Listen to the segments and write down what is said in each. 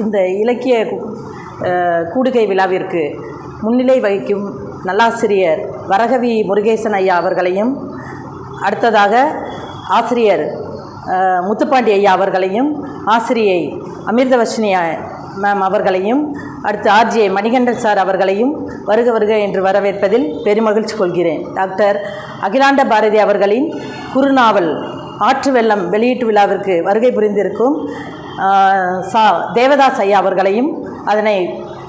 இந்த இலக்கிய கூடுகை விழாவிற்கு முன்னிலை வகிக்கும் நல்லாசிரியர் வரகவி முருகேசன் ஐயா அவர்களையும் அடுத்ததாக ஆசிரியர் முத்துப்பாண்டி ஐயா அவர்களையும் ஆசிரியை அமிர்தவர்ஷினி மேம் அவர்களையும் அடுத்து ஆர்ஜே மணிகண்டன் சார் அவர்களையும் வருக வருக என்று வரவேற்பதில் பெருமகிழ்ச்சி கொள்கிறேன். டாக்டர் அகிலாண்ட பாரதி அவர்களின் குறுநாவல் ஆற்று வெள்ளம் வெளியீட்டு விழாவிற்கு வருகை புரிந்திருக்கும் சா தேவதாஸ் ஐயா அவர்களையும் அதனை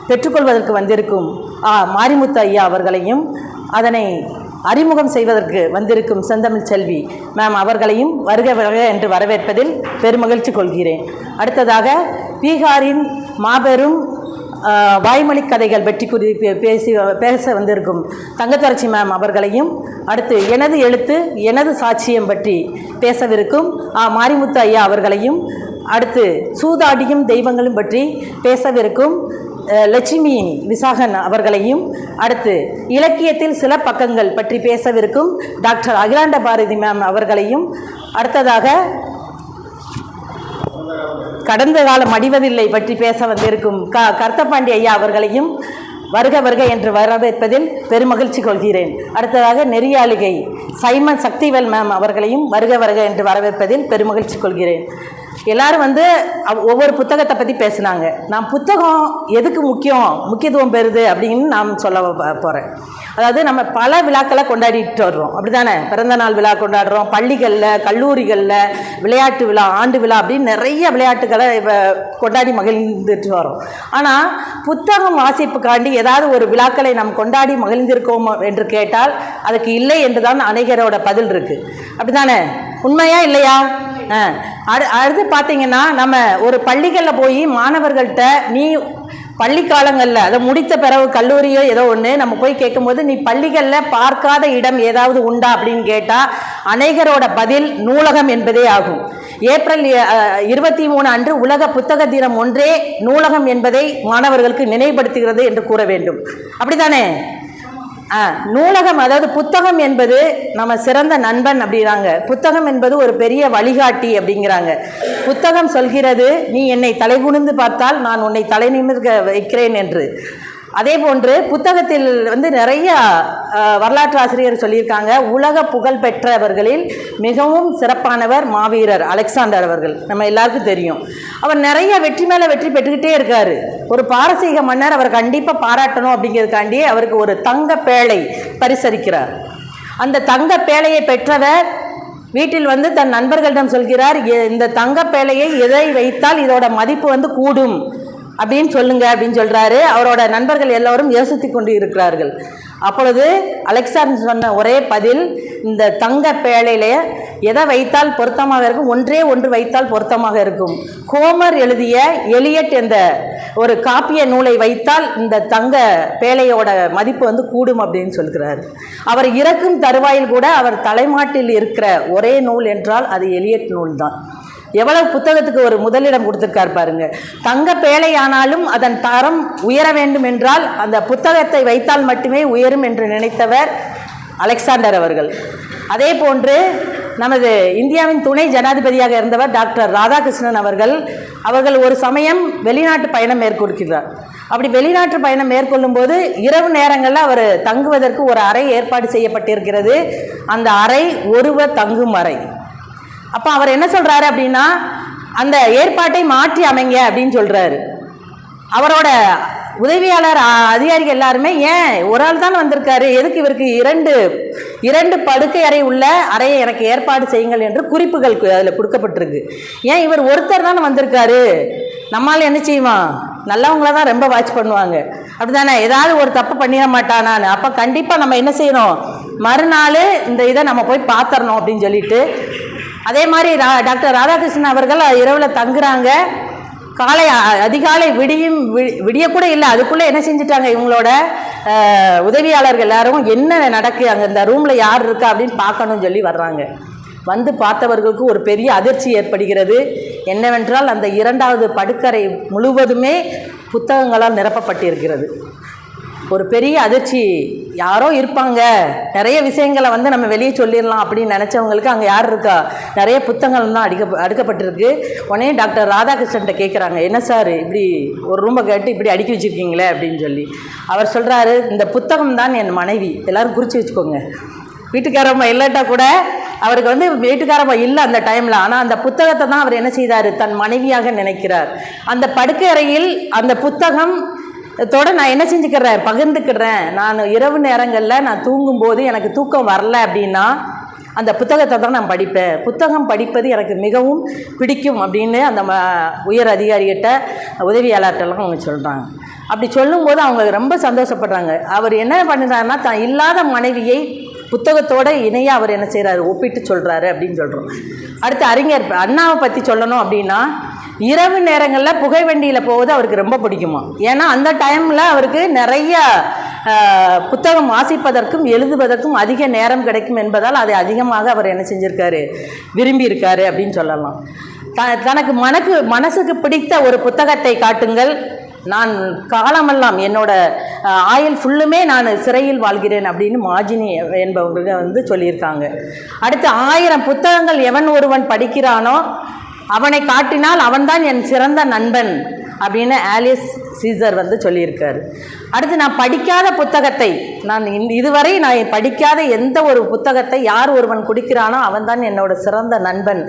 பெற்றுக்கொள்வதற்கு வந்திருக்கும் ஆ மாரிமுத்து ஐயா அவர்களையும் அதனை அறிமுகம் செய்வதற்கு வந்திருக்கும் செந்தமிழ் செல்வி மேம் அவர்களையும் வருக வருக என்று வரவேற்பதில் பெருமகிழ்ச்சி கொள்கிறேன். அடுத்ததாக பீகாரின் மாபெரும் வாய்மொழி கதைகள் வெற்றி குறி பே- பேசி பேச வந்திருக்கும் தங்கத்தரசி மேம் அவர்களையும் அடுத்து எனது எழுத்து எனது சாட்சியம் பற்றி பேசவிருக்கும் ஆ மாரிமுத்து ஐயா அவர்களையும் அடுத்து சூதாடியும் தெய்வங்களும் பற்றி பேசவிருக்கும் லட்சுமி விசாகன் அவர்களையும் அடுத்து இலக்கியத்தில் சில பக்கங்கள் பற்றி பேசவிருக்கும் டாக்டர் அகிலாண்ட பாரதி மேம் அவர்களையும் அடுத்ததாக கடந்த காலம் அடிவதில்லை பற்றி பேச வந்திருக்கும் க கர்த்தபாண்டி ஐயா அவர்களையும் வருக வருக என்று வரவேற்பதில் பெருமகிழ்ச்சி கொள்கிறேன். அடுத்ததாக நெறியாளிகை சைமன் சக்திவேல் மேம் அவர்களையும் வருக வருக என்று வரவேற்பதில் பெருமகிழ்ச்சி கொள்கிறேன். எல்லாரும் வந்து ஒவ்வொரு புத்தகத்தை பற்றி பேசுனாங்க. நான் புத்தகம் எதுக்கு முக்கியம்? முக்கியத்துவம் பெறுது அப்படின்னு நான் சொல்ல போகிறேன் அதாவது நம்ம பல விழாக்களை கொண்டாடிட்டு வர்றோம். அப்படிதானே பிறந்த நாள் விழா கொண்டாடுறோம். பள்ளிகளில் கல்லூரிகளில் விளையாட்டு விழா ஆண்டு விழா அப்படின்னு நிறைய விளையாட்டுகளை கொண்டாடி மகிழ்ந்துட்டு வரோம் ஆனால் புத்தகம் வாசிப்புக்காண்டி ஏதாவது ஒரு விழாக்களை நாம் கொண்டாடி மகிழ்ந்திருக்கோம் என்று கேட்டால் அதுக்கு இல்லை என்று தான் அநேகரோட பதில் இருக்குது அப்படிதானே உண்மையா இல்லையா? அடு அடுத்து பார்த்தீங்கன்னா நம்ம ஒரு பள்ளிகளில் போய் மாணவர்கள்ட்ட நீ பள்ளி காலங்களில் அதை முடித்த பிறகு கல்லூரியோ ஏதோ ஒன்று நம்ம போய் கேட்கும்போது நீ பள்ளிகளில் பார்க்காத இடம் ஏதாவது உண்டா? அப்படின்னு கேட்டால் அநேகரோட பதில் நூலகம் என்பதே ஆகும். ஏப்ரல் இருபத்தி மூணு அன்று உலக புத்தக தினம் ஒன்றே நூலகம் என்பதை மாணவர்களுக்கு நினைவுபடுத்துகிறது என்று கூற வேண்டும். அப்படித்தானே? நூலகம் அதாவது புத்தகம் என்பது நம்ம சிறந்த நண்பன் அப்படிங்கிறாங்க. புத்தகம் என்பது ஒரு பெரிய வழிகாட்டி அப்படிங்கிறாங்க. புத்தகம் சொல்கிறது நீ என்னை தலைகுனிந்து பார்த்தால் நான் உன்னை தலை நிமிர்க வைக்கிறேன் என்று. அதே போன்று புத்தகத்தில் வந்து நிறைய வரலாற்று ஆசிரியர் சொல்லியிருக்காங்க. உலக புகழ் பெற்றவர்களில் மிகவும் சிறப்பானவர் மாவீரர் அலெக்சாண்டர் அவர்கள். நம்ம எல்லாருக்கும் தெரியும். அவர் நிறைய வெற்றி மேலே வெற்றி பெற்றுக்கிட்டே இருக்கார். ஒரு பாரசீக மன்னர் அவர் கண்டிப்பாக பாராட்டணும் அப்படிங்கிறதுக்காண்டி அவருக்கு ஒரு தங்க பேழை பரிசரிக்கிறார் அந்த தங்க பேழையை பெற்றவர் வீட்டில் வந்து தன் நண்பர்களிடம் சொல்கிறார் இந்த தங்க பேழையை எதை வைத்தால் இதோட மதிப்பு வந்து கூடும்? அப்படின்னு சொல்லுங்க அப்படின்னு சொல்கிறாரு அவரோட நண்பர்கள் எல்லோரும் யோசித்து கொண்டு இருக்கிறார்கள். அப்பொழுது அலெக்சாண்டர் சொன்ன ஒரே பதில் இந்த தங்க பேழையில எதை வைத்தால் பொருத்தமாக இருக்கும்? ஒன்றே ஒன்று வைத்தால் பொருத்தமாக இருக்கும். ஹோமர் எழுதிய எலியட் என்ற ஒரு காப்பிய நூலை வைத்தால் இந்த தங்க பேழையோட மதிப்பு வந்து கூடும் அப்படின்னு சொல்கிறார். அவர் இறக்கும் தருவாயில் கூட அவர் தலைமாட்டில் இருக்கிற ஒரே நூல் என்றால் அது எலியட் நூல் தான் எவ்வளவு புத்தகத்துக்கு ஒரு முதலிடம் கொடுத்துருக்கார் பாருங்க. தங்க பேழையானாலும் அதன் தரம் உயர வேண்டும் என்றால் அந்த புத்தகத்தை வைத்தால் மட்டுமே உயரும் என்று நினைத்தவர் அலெக்சாண்டர் அவர்கள். அதே போன்று நமது இந்தியாவின் துணை ஜனாதிபதியாக இருந்தவர் டாக்டர் ராதாகிருஷ்ணன் அவர்கள் அவர்கள் ஒரு சமயம் வெளிநாட்டு பயணம் மேற்கொள்கிறார். அப்படி வெளிநாட்டு பயணம் மேற்கொள்ளும் போது இரவு நேரங்களில் அவர் தங்குவதற்கு ஒரு அறை ஏற்பாடு செய்யப்பட்டிருக்கிறது. அந்த அறை ஒருவர் தங்கும் அறை. அப்போ அவர் என்ன சொல்கிறாரு அப்படின்னா அந்த ஏற்பாட்டை மாற்றி அமைங்க அப்படின்னு சொல்கிறாரு அவரோட உதவியாளர் அதிகாரிகள் எல்லாருமே ஏன் ஒரு ஆள் தான் வந்திருக்காரு? எதுக்கு இவருக்கு இரண்டு இரண்டு படுக்கை அறை உள்ள அறையை எனக்கு ஏற்பாடு செய்யுங்கள் என்று குறிப்புகள் அதில் கொடுக்கப்பட்டிருக்கு. ஏன் இவர் ஒருத்தர் தானே வந்திருக்காரு? நம்மால் என்ன செய்வான்? நல்லவங்கள தான் ரொம்ப வாட்ச் பண்ணுவாங்க. அப்படிதானே ஏதாவது ஒரு தப்பு பண்ணிட மாட்டானான்னு அப்போ கண்டிப்பாக நம்ம என்ன செய்யணும்? மறுநாள் இந்த இதை நம்ம போய் பார்த்துடணும் அப்படின்னு சொல்லிட்டு அதே மாதிரி ரா- டாக்டர் ராதாகிருஷ்ணன் அவர்கள் இரவில் தங்குறாங்க. காலை அதிகாலை விடியும் வி- விடியக்கூட இல்லை அதுக்குள்ளே என்ன செஞ்சுட்டாங்க இவங்களோட உதவியாளர்கள் எல்லாரும் என்ன நடக்கு அங்கே இந்த ரூமில் யார் இருக்கா அப்படின்னு பார்க்கணும்னு சொல்லி வர்றாங்க. வந்து பார்த்தவர்களுக்கு ஒரு பெரிய அதிர்ச்சி ஏற்படுகிறது. என்னவென்றால் அந்த இரண்டாவது படுக்கறை முழுவதுமே புத்தகங்களால் நிரப்பப்பட்டிருக்கிறது. ஒரு பெரிய அதிர்ச்சி. யாரோ இருப்பாங்க. நிறைய விஷயங்களை வந்து நம்ம வெளியே சொல்லிடலாம் அப்படின்னு நினச்சவங்களுக்கு அங்கே யார் இருக்கா? நிறைய புத்தகங்கள் தான் அடிக்க அடுக்கப்பட்டிருக்கு. உடனே டாக்டர் ராதாகிருஷ்ணன்ட்ட கேட்குறாங்க என்ன சார்? இப்படி ஒரு ரூமை கேட்டு இப்படி அடுக்கி வச்சுருக்கீங்களே? அப்படின்னு சொல்லி. அவர் சொல்கிறாரு இந்த புத்தகம் தான் என் மனைவி. எல்லோரும் குறித்து வச்சுக்கோங்க. வீட்டுக்காரம்மா இல்லாட்டா கூட அவருக்கு வந்து வீட்டுக்காரம்மா இல்லை அந்த டைமில் ஆனால் அந்த புத்தகத்தை தான் அவர் என்ன செய்தார்? தன் மனைவியாக நினைக்கிறார். அந்த படுக்கை அறையில் அந்த புத்தகம் தோட நான் என்ன செஞ்சுக்கிறேன்? பகிர்ந்துக்கிறேன். நான் இரவு நேரங்களில் நான் தூங்கும்போது எனக்கு தூக்கம் வரல அப்படின்னா அந்த புத்தகத்தை தான் நான் படிப்பேன். புத்தகம் படிப்பது எனக்கு மிகவும் பிடிக்கும் அப்படின்னு அந்த ம உயர் அதிகாரிகிட்ட உதவியாளர்கிட்டலாம் அவங்க சொல்கிறாங்க அப்படி சொல்லும்போது அவங்க ரொம்ப சந்தோஷப்படுறாங்க. அவர் என்ன பண்ணுறாருன்னா தான் இல்லாத மனைவியை புத்தகத்தோடு இணையாக அவர் என்ன செய்கிறாரு ஒப்பிட்டு சொல்கிறாரு அப்படின்னு சொல்கிறோம் அடுத்து அறிஞர் அண்ணாவை பற்றி சொல்லணும் அப்படின்னா இரவு நேரங்களில் புகை வண்டியில் போவது அவருக்கு ரொம்ப பிடிக்குமா? ஏன்னா அந்த டைமில் அவருக்கு நிறைய புத்தகம் வாசிப்பதற்கும் எழுதுவதற்கும் அதிக நேரம் கிடைக்கும் என்பதால் அதை அதிகமாக அவர் என்ன செஞ்சுருக்காரு? விரும்பியிருக்காரு அப்படின்னு சொல்லலாம். த தனக்கு மனக்கு மனசுக்கு பிடித்த ஒரு புத்தகத்தை காட்டுங்கள். நான் காலமெல்லாம் என்னோட ஆயில் ஆயுள் ஃபுல்லுமே நான் சிறையில் வாழ்கிறேன் அப்படின்னு மாஜினி என்பவங்க வந்து சொல்லியிருக்காங்க. அடுத்து ஆயிரம் புத்தகங்கள் எவன் ஒருவன் படிக்கிறானோ அவனை காட்டினால் அவன்தான் என் சிறந்த நண்பன் அப்படின்னு ஆலிஸ் சீசர் வந்து சொல்லியிருக்காரு. அடுத்து நான் படிக்காத புத்தகத்தை நான் இதுவரை நான் படிக்காத எந்த ஒரு புத்தகத்தை யார் ஒருவன் குடிக்கிறானோ அவன்தான் என்னோட சிறந்த நண்பன்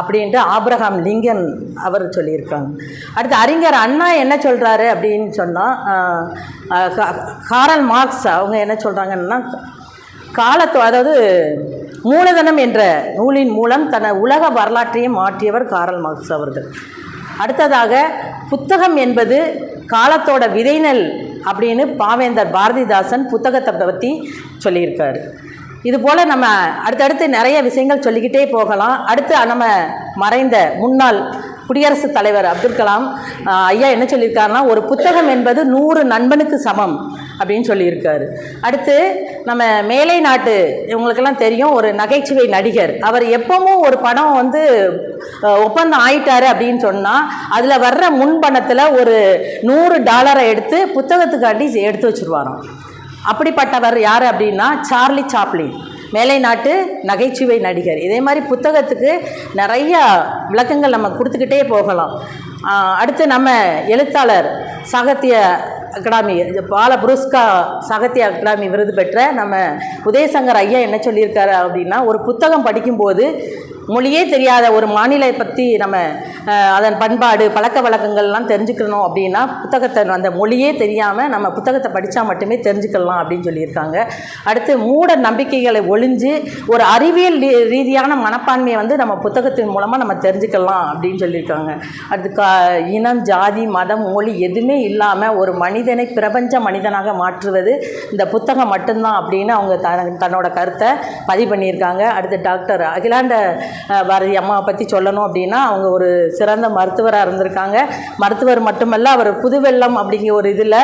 அப்படின்ட்டு ஆப்ரஹாம் லிங்கன் அவர் சொல்லியிருக்காங்க. அடுத்து அறிஞர் அண்ணா என்ன சொல்கிறாரு அப்படின்னு சொன்னால் காரல் மார்க்ஸ் அவங்க என்ன சொல்கிறாங்கன்னா காலத்து அதாவது மூலதனம் என்ற நூலின் மூலம் தன உலக வரலாற்றையும் மாற்றியவர் காரல் மார்க்ஸ் அவர்கள். அடுத்ததாக புத்தகம் என்பது காலத்தோட விதைநெல் அப்படின்னு பாவேந்தர் பாரதிதாசன் புத்தகத்தை பற்றி சொல்லியிருக்காரு. இது போல் நம்ம அடுத்தடுத்து நிறைய விஷயங்கள் சொல்லிக்கிட்டே போகலாம். அடுத்து நம்ம மறைந்த முன்னாள் குடியரசுத் தலைவர் அப்துல் கலாம் ஐயா என்ன சொல்லியிருக்காருன்னா ஒரு புத்தகம் என்பது நூறு நண்பனுக்கு சமம். அப்படின்னு சொல்லியிருக்காரு. அடுத்து நம்ம மேலை நாட்டு இவங்களுக்கெல்லாம் தெரியும் ஒரு நகைச்சுவை நடிகர். அவர் எப்பவும் ஒரு படம் வந்து ஒப்பந்தம் ஆயிட்டாரு அப்படின்னு சொன்னால் அதில் வர்ற முன்பணத்தில் ஒரு நூறு டாலரை எடுத்து புத்தகத்துக்காண்டி எடுத்து வச்சுருவாராம். அப்படிப்பட்டவர் யார் அப்படின்னா சார்லி சாப்ளின். மேலை நாட்டு நகைச்சுவை நடிகர். இதே மாதிரி புத்தகத்துக்கு நிறைய விளக்கங்கள் நம்ம கொடுத்துக்கிட்டே போகலாம். அடுத்து நம்ம எழுத்தாளர் சாகித்ய அகாடமி பால புருஸ்கா சாகித்ய அகாடமி விருது பெற்ற நம்ம உதயசங்கர் ஐயா என்ன சொல்லியிருக்காரு அப்படின்னா ஒரு புத்தகம் படிக்கும்போது மொழியே தெரியாத ஒரு மாநிலை பற்றி நம்ம அதன் பண்பாடு பழக்க வழக்கங்கள்லாம் தெரிஞ்சுக்கணும் அப்படின்னா புத்தகத்தை அந்த மொழியே தெரியாமல் நம்ம புத்தகத்தை படித்தா மட்டுமே தெரிஞ்சுக்கலாம் அப்படின்னு சொல்லியிருக்காங்க. அடுத்து மூட நம்பிக்கைகளை ஒழிஞ்சு ஒரு அறிவியல் ரீ- ரீதியான மனப்பான்மையை வந்து நம்ம புத்தகத்தின் மூலமாக நம்ம தெரிஞ்சுக்கலாம் அப்படின்னு சொல்லியிருக்காங்க. அடுத்து கா இனம் ஜாதி மதம் மொழி எதுவுமே இல்லாமல் ஒரு மனிதனை பிரபஞ்ச மனிதனாக மாற்றுவது இந்த புத்தகம் மட்டும்தான் அப்படின்னு அவங்க த தன்னோட கருத்தை பதிவு பண்ணியிருக்காங்க. அடுத்து டாக்டர் அகிலாண்ட பாரதி அம்மாவை பற்றி சொல்லணும் அப்படின்னா அவங்க ஒரு சிறந்த மருத்துவராக இருந்திருக்காங்க. மருத்துவர் மட்டுமல்ல அவர் புதுவெள்ளம் அப்படிங்கிற ஒரு இதில்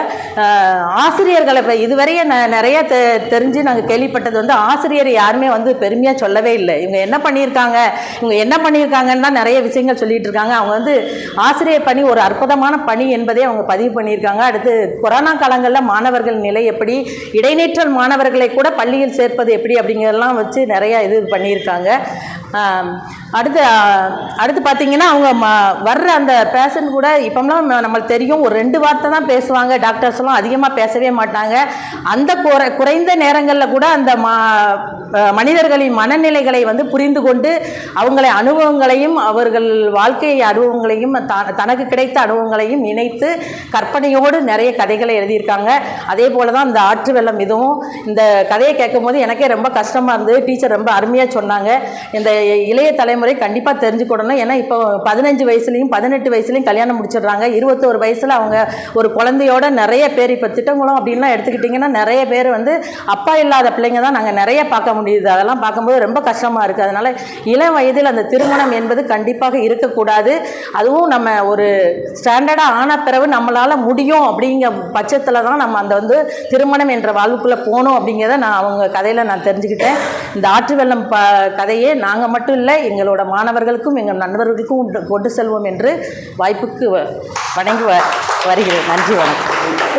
ஆசிரியர்களை இப்போ இதுவரையே ந நிறைய தெ தெரிஞ்சு நாங்கள் கேள்விப்பட்டது வந்து ஆசிரியர் யாருமே வந்து பெருமையாக சொல்லவே இல்லை. இவங்க என்ன பண்ணியிருக்காங்க? இவங்க என்ன பண்ணியிருக்காங்கன்னு நிறைய விஷயங்கள் சொல்லிகிட்டு இருக்காங்க. அவங்க வந்து ஆசிரியர் பணி ஒரு அற்புதமான பணி என்பதை அவங்க பதிவு பண்ணியிருக்காங்க. அடுத்து கொரோனா காலங்களில் மாணவர்கள் நிலை எப்படி? இடைநீற்றல் மாணவர்களை கூட பள்ளியில் சேர்ப்பது எப்படி அப்படிங்கிறதெல்லாம் வச்சு நிறையா இது பண்ணியிருக்காங்க. um, அடுத்து அடுத்து பார்த்தீங்கன்னா அவங்க ம வர்ற அந்த பேஷண்ட் கூட இப்போம்லாம் நம்மளுக்கு தெரியும் ஒரு ரெண்டு வார்த்தை தான் பேசுவாங்க. டாக்டர்ஸ்லாம் அதிகமாக பேசவே மாட்டாங்க. அந்த குறை குறைந்த நேரங்களில் கூட அந்த மா மனிதர்களின் மனநிலைகளை வந்து புரிந்து கொண்டு அவங்களை அனுபவங்களையும் அவர்கள் வாழ்க்கை அனுபவங்களையும் த தனக்கு கிடைத்த அனுபவங்களையும் இணைத்து கற்பனையோடு நிறைய கதைகளை எழுதியிருக்காங்க. அதே போல தான் இந்த ஆற்று வெள்ளம் இதுவும் இந்த கதையை கேட்கும்போது எனக்கே ரொம்ப கஷ்டமாக இருந்தது. டீச்சர் ரொம்ப அருமையாக சொன்னாங்க. இந்த இளைய தலைமுறை கண்டிப்பாக தெரிஞ்சுக்கொள்ளணும் ஏன்னா இப்போ பதினஞ்சு வயசுலேயும் பதினெட்டு வயசுலேயும் கல்யாணம் முடிச்சிடுறாங்க. இருபத்தோரு வயசில் அவங்க ஒரு குழந்தையோட நிறைய பேர் இப்போ திட்டங்குளம் அப்படின்லாம் எடுத்துக்கிட்டிங்கன்னா நிறைய பேர் வந்து அப்பா இல்லாத பிள்ளைங்க தான் நாங்கள் நிறைய பார்க்க முடியுது. அதெல்லாம் பார்க்கும்போது ரொம்ப கஷ்டமாக இருக்குது அதனால் இளம் வயதில் அந்த திருமணம் என்பது கண்டிப்பாக இருக்கக்கூடாது. அதுவும் நம்ம ஒரு ஸ்டாண்டர்டாக ஆன பிறகு நம்மளால் முடியும் அப்படிங்கிற பட்சத்தில் தான் நம்ம அந்த வந்து திருமணம் என்ற வாழ்வுக்குள்ளே போகணும் அப்படிங்கிறத நான் அவங்க கதையில் நான் தெரிஞ்சுக்கிட்டேன். இந்த ஆற்று வெள்ளம் ப கதையே நாங்கள் மட்டும் இல்லை எங்கள் எங்களோட மாணவர்களுக்கும் எங்கள் நண்பர்களுக்கும் கொண்டு- செல்வோம் என்று வாய்ப்புக்கு வணங்கி வருகிறேன். நன்றி வணக்கம்.